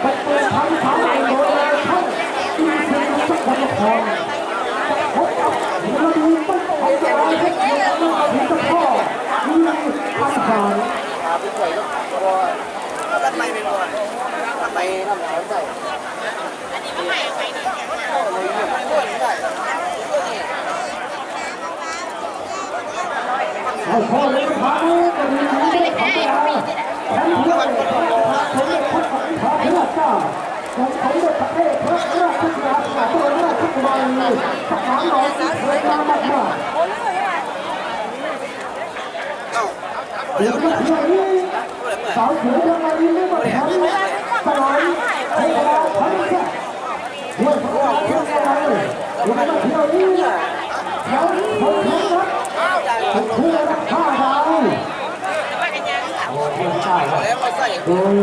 ไปเปิดทางสามใหม่โดยท่านที่เป็นสักคนละครพบกับเราดูต้นของตัวเราให้เกียรติมากที่จะพ่อมีอาหารทำไมไม่รู้ทำไมทำไมใส่เอาพ่อเลยพาไปดูที่ได้ของเราทั้งเพื่อนทั้งสมเด็จพระสังฆราช เจ้าของสมเด็จพระเทพพระราชสุดาสนาบรมราชกุมารีทหารหล่อที่สวยงามมากๆเอ้าเดี๋ยวมาเที่ยวนี้สาวสวยทำไมไม่หมาทำสลายให้เราทั้งแค่เพื่อนของเราเพื่อนอะไรเดี๋ยวมาเที่ยวนี้แถวคนไทยรักเพื่อนข้าดาวโอ้เพื่อนใต้ครับ แล้วมาใส่ โดย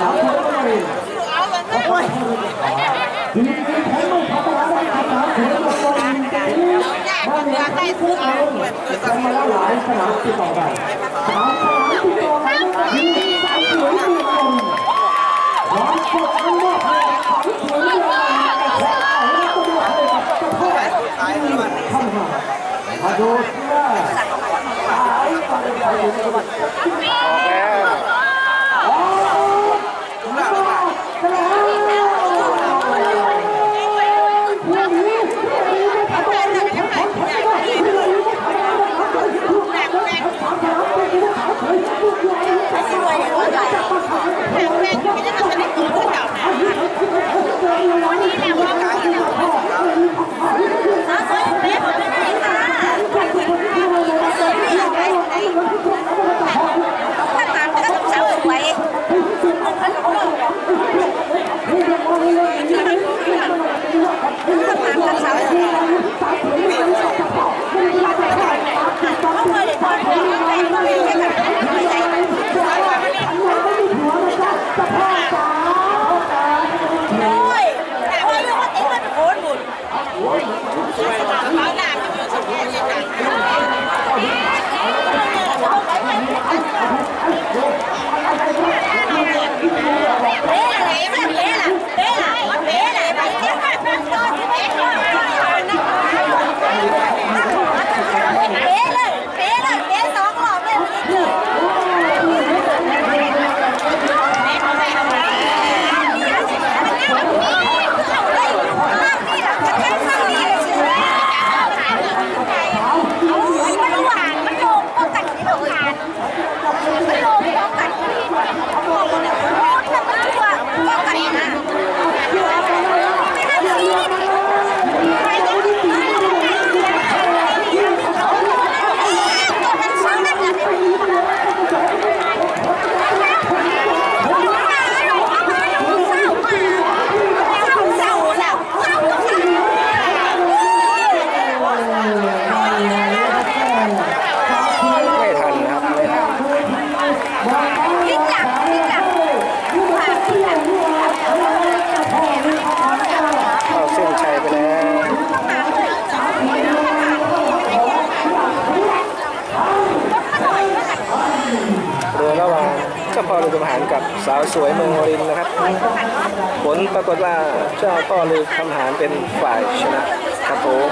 สาวสวยทำไมโอ้ยดีดีผมไม่ธรรมดาได้สาวสวยมาตรงนี้ บ้านนี้ได้ซื้อเอาทำมาแล้วหลายสนามติดต่อกันสามสนามติดต่อกันมีสายสวยเมืองนนท์ร้านสดอันมากเลยสายสวยเมืองนนท์แต่ขอเอาแล้วก็ด้วยให้กับเจ้าพ่อที่ทำมามาดูสิว่าสายมาเป็นใครอยู่ในจังหวัดแล้วอ๋อมาแล้ววันนี้วัน Right. เราขาดมันโยงป้องกันที่เราโอ้โหถ้ามันตัวป้องกันนะไม่น่าจะมีใครจะมีตัวมันซ้ำกันเลยเศร้าเศร้าเศร้าเศร้าเศร้า ไม่ทันนะครับไม่ทัน ยิ่งจับยิ่งจับ เข้าเส้นชัยไปแล้วเรือระหว่าง เจ้าพ่อเรือหารกับสาวสวยเมืองวรินนะครับ ผลปรากฏว่าเจ้าพ่อเรือทหารเป็นฝ่ายชนะครับผม